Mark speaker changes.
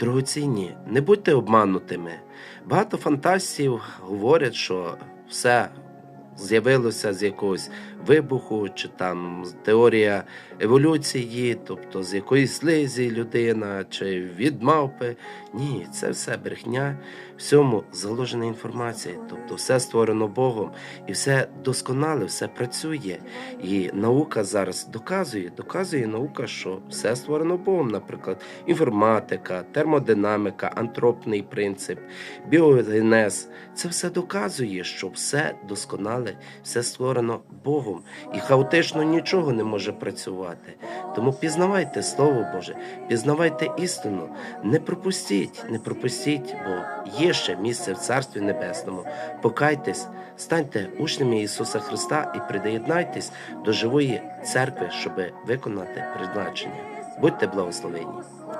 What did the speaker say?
Speaker 1: Дорогоцінні, не будьте обманутими. Багато фантастів говорять, що все з'явилося з якогось вибуху, чи там теорія еволюції, тобто з якоїсь слизі людина, чи від мавпи. Ні, це все брехня, всьому заложена інформація, тобто все створено Богом і все досконале, все працює. І наука зараз доказує, доказує наука, що все створено Богом, наприклад, інформатика, термодинаміка, антропний принцип, біогенез. Це все доказує, що все досконале, все створено Богом, і хаотично нічого не може працювати. Тому пізнавайте Слово Боже, пізнавайте істину, не пропустіть, не пропустіть, бо є ще місце в Царстві Небесному. Покайтесь, станьте учнями Ісуса Христа і приєднайтесь до живої церкви, щоб виконати призначення. Будьте благословені!